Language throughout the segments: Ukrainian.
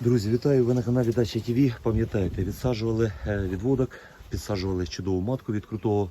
Друзі, вітаю! Ви на каналі Дача ТВ. Пам'ятаєте, відсаджували е, відводок, підсаджували чудову матку від крутого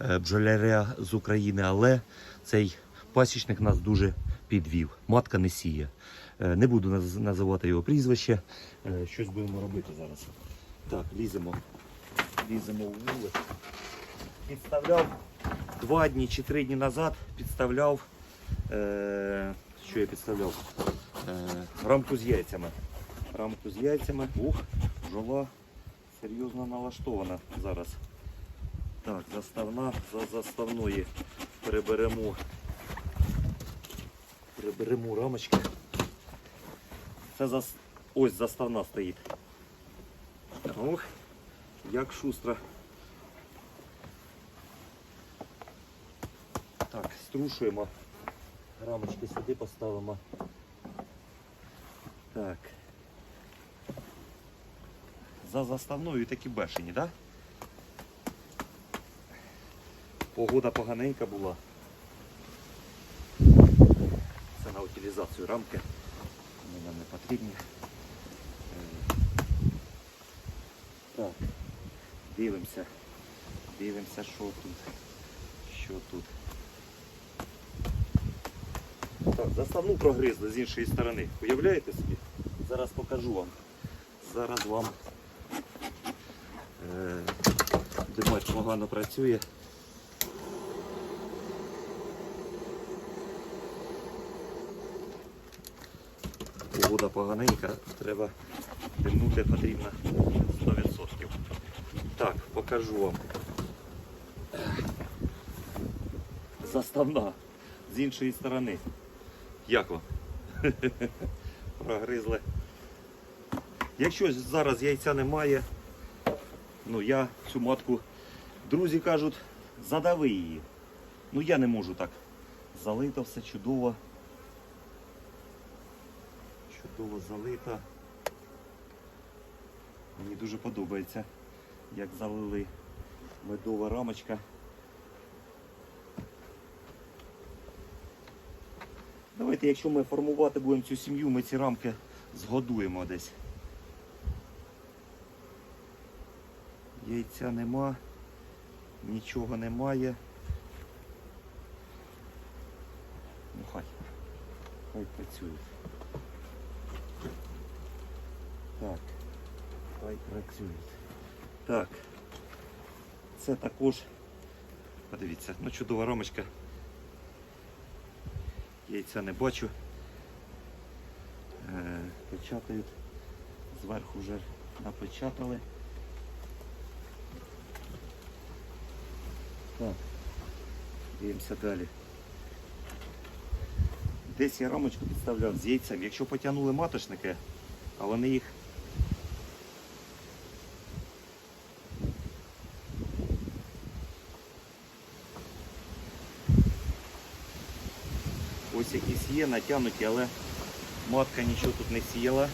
е, бджоляря з України, але цей пасічник нас дуже підвів. Матка не сіє. Е, Не буду називати його прізвище. Щось будемо робити зараз. Так, ліземо. Ліземо в вулик. Підставляв два дні чи три дні назад. Підставляв. Що я підставляв? Рамку з яйцями. Рамку з яйцями. Ух, бджола серйозно налаштована зараз. Так, заставна, за заставної переберемо. Переберемо рамочки. Це зас... ось заставна стоїть. Ох, як шустро. Так, струшуємо. Рамочки сюди поставимо. Так. За заставною такі бешені, так? Да? Погода поганенька була. Це на утилізацію рамки. Вони нам не потрібні. Е, Так. Дивимося. Дивимося, що тут. Що тут. Так, заставну прогризли з іншої сторони. Уявляєте собі? Зараз покажу вам. Зараз вам димач погано працює. Погода поганенька, треба димнути потрібно 100%. Так, покажу вам. Заставна з іншої сторони. Як вам? Прогризли. Якщо зараз яйця немає, ну я цю матку, друзі кажуть, задави її. Ну я не можу так. Залито все чудово. Чудово залито. Мені дуже подобається, як залили медова рамочка. Давайте, якщо ми формувати будемо цю сім'ю, ми ці рамки згодуємо десь. Яйця нема, нічого немає. Ну хай. Хай працюють. Так. Хай працюють. Так. Це також, подивіться, ну чудова рамочка. Яйця не бачу. Е, Печатають. Зверху вже напечатали. Так. Дивимося далі. Десь я рамочку підставляв з яйцем. Якщо потягнули маточники, а вони їх Ось якісь є, натягнуті, але матка нічого тут не сіяла.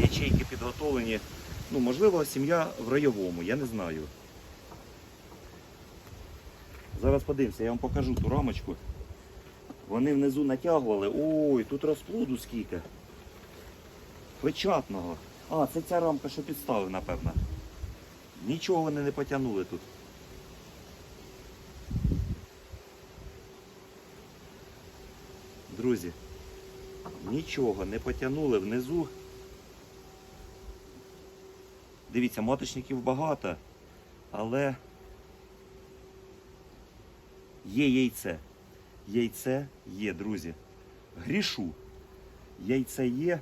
Ячейки підготовлені. Ну, можливо, сім'я в райовому, я не знаю. Зараз подивимося, я вам покажу ту рамочку. Вони внизу натягували. Ой, тут розплоду скільки. Печатного. А, це ця рамка, що підставив, напевно. Нічого вони не потягнули тут. Друзі, нічого не потягнули внизу. Дивіться, маточників багато, але є яйце. Яйце є, друзі. Грішу. Яйце є.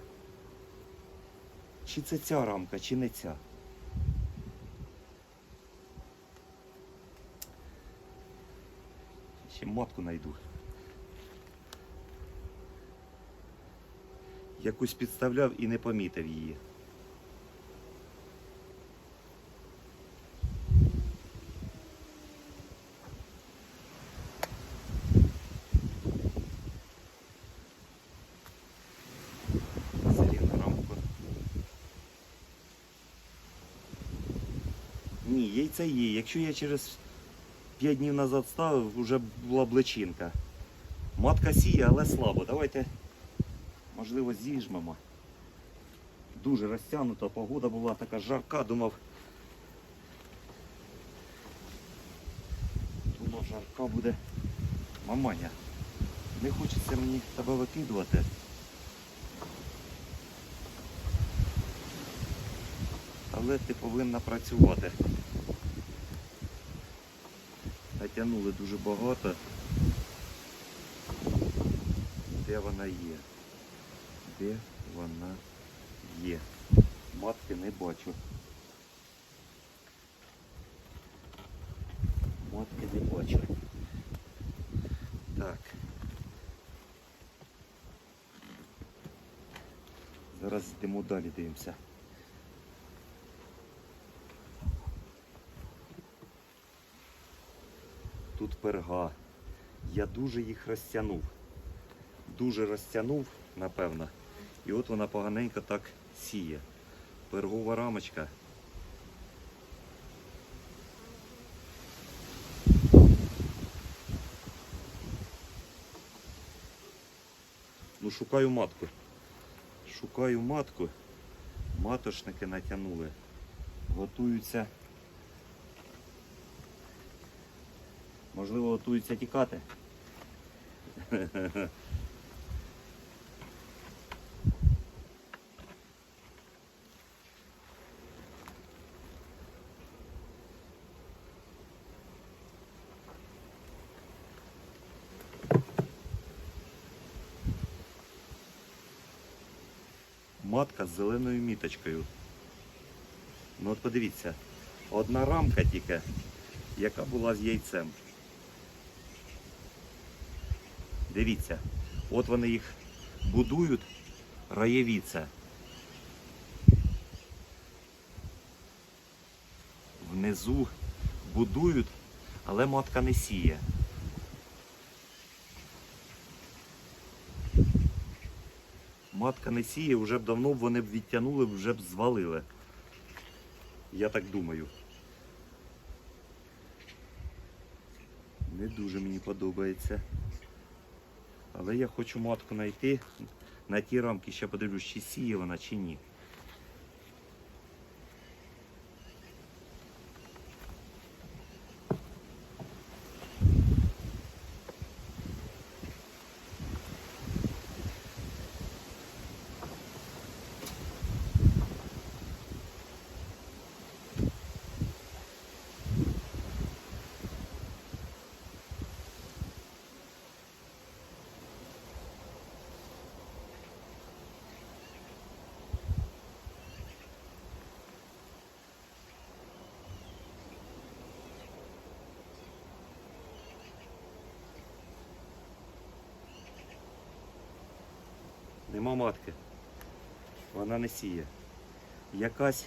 Чи це ця рамка, чи не ця? Ще матку знайду. Якусь підставляв і не помітив її. Зарівну рамку. Ні, яйця є. Якщо я через 5 днів назад ставив, вже була б личинка. Матка сіє, але слабо. Давайте, можливо, зіжмемо. Дуже розтягнута, погода була така жарка, думав. Думав, жарка буде. Маманя, не хочеться мені тебе викидувати. Але ти повинна працювати. Натягнули дуже багато. Де вона є? Де вона є? Матки не бачу. Матки не бачу. Так. Зараз йдемо далі дивимося. Перга. Я дуже їх розтягнув. Дуже розтягнув, напевно. І от вона поганенько так сіє. Пергова рамочка. Ну, шукаю матку. Шукаю матку. Матошники натягнули. Готуються. Можливо, готуються тікати. Матка з зеленою міточкою. Ну от подивіться, одна рамка тільки, яка була з яйцем. Дивіться, от вони їх будують, раєвіця. Внизу будують, але матка не сіє. Матка не сіє, вже б давно вони б відтягнули, вже б звалили. Я так думаю. Не дуже мені подобається. Але я хочу матку знайти. На ті рамки ще подивлюсь, чи сіє вона, чи ні. Нема матки. Вона не сіє. Якась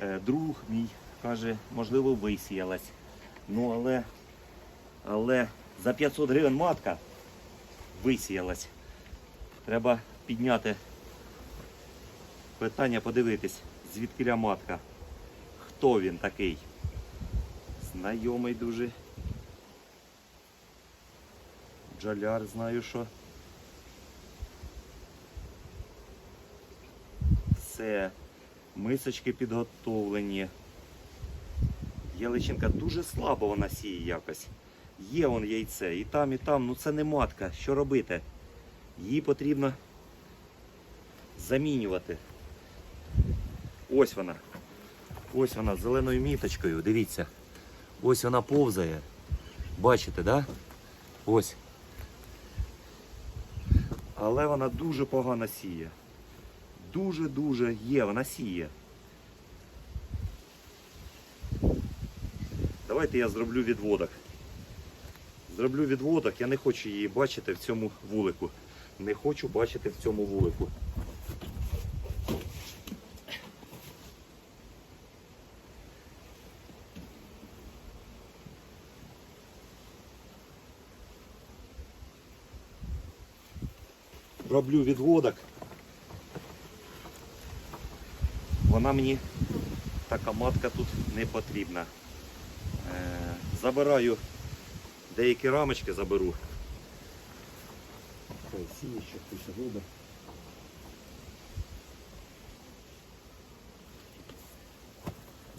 е, друг мій каже, можливо, висіялась. Ну але, але за 500 гривень матка висіялась. Треба підняти питання, подивитись, звідкиля матка. Хто він такий? Знайомий дуже. Джаляр знаю, що. Все. Мисочки підготовлені. Яличинка дуже слабо вона сіє якось. Є вон яйце. І там, і там. Ну це не матка. Що робити? Її потрібно замінювати. Ось вона. Ось вона з зеленою міточкою. Дивіться. Ось вона повзає. Бачите, да? Ось. Але вона дуже погано сіє. Дуже-дуже є, вона сіє. Давайте я зроблю відводок. Зроблю відводок, я не хочу її бачити в цьому вулику. Не хочу бачити в цьому вулику. Роблю відводок. Вона мені, така матка тут не потрібна. Е, забираю деякі рамочки заберу.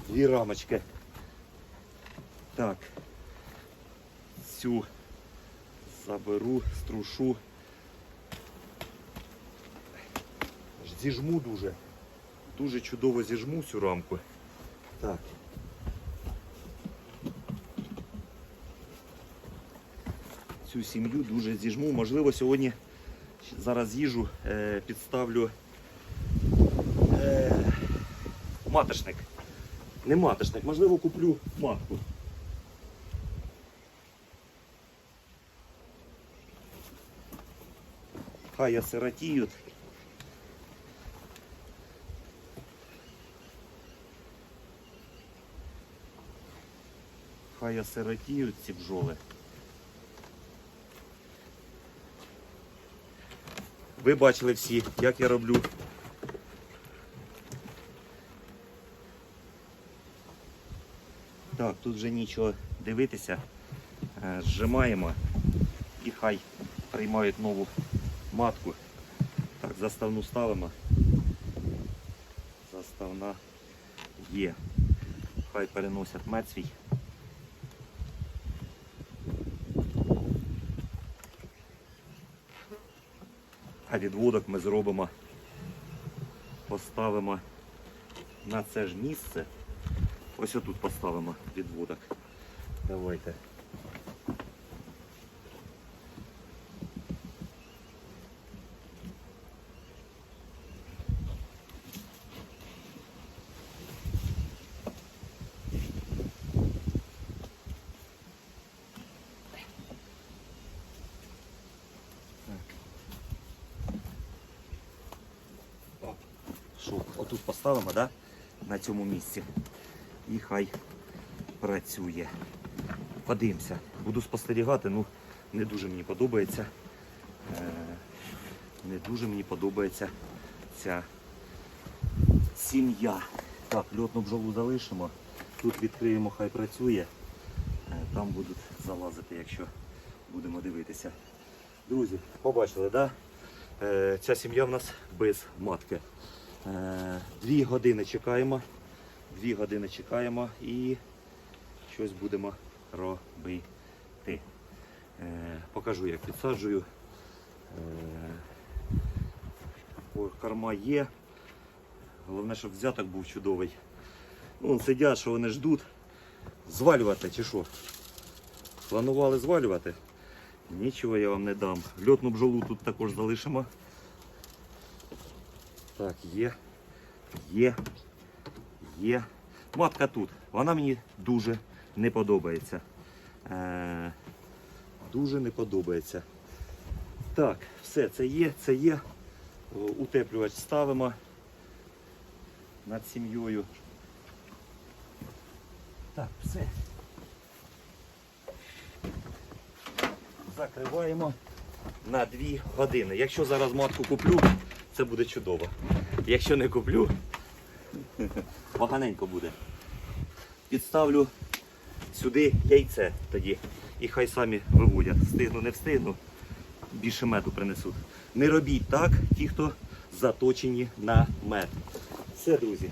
Дві рамочки. Так. Цю заберу, струшу. Зіжму дуже. Дуже чудово зіжму цю рамку. Так. Цю сім'ю дуже зіжму. Можливо, сьогодні зараз їжу е, підставлю е, маточник. Не маточник, можливо, куплю матку. Хай я осиротіють. Хай осиротіють ці бджоли. Ви бачили всі, як я роблю. Так, тут вже нічого дивитися. Е, Зжимаємо і хай приймають нову матку. Так, заставну ставимо. Заставна є. Хай переносять мед свій. А відводок ми зробимо, поставимо на це ж місце. Ось отут поставимо відводок. Давайте. Що, отут поставимо, да? на цьому місці. І хай працює. Подивимося. Буду спостерігати, ну не дуже мені подобається. Е, не дуже мені подобається ця сім'я. Так, льотну бджолу залишимо. Тут відкриємо, хай працює. Е, Там будуть залазити, якщо будемо дивитися. Друзі, побачили, да? Е, Ця сім'я в нас без матки. Е, Дві години чекаємо. Дві години чекаємо і щось будемо робити. Е, Покажу, як підсаджую. Е, Корма є. Головне, щоб взяток був чудовий. Ну, вон сидять, що вони ждуть. Звалювати чи що? Планували звалювати? Нічого я вам не дам. Льотну бджолу тут також залишимо. Так, є. Є. Є. Матка тут. Вона мені дуже не подобається. Е, дуже не подобається. Так, все, це є, це є. Утеплювач ставимо над сім'єю. Так, все. Закриваємо на 2 години. Якщо зараз матку куплю, це буде чудово. Якщо не куплю, поганенько буде. Підставлю сюди яйце тоді. І хай самі виводять. Встигну, не встигну, більше меду принесуть. Не робіть так, ті, хто заточені на мед. Все, друзі.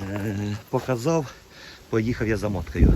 Е, показав, поїхав я за маткою.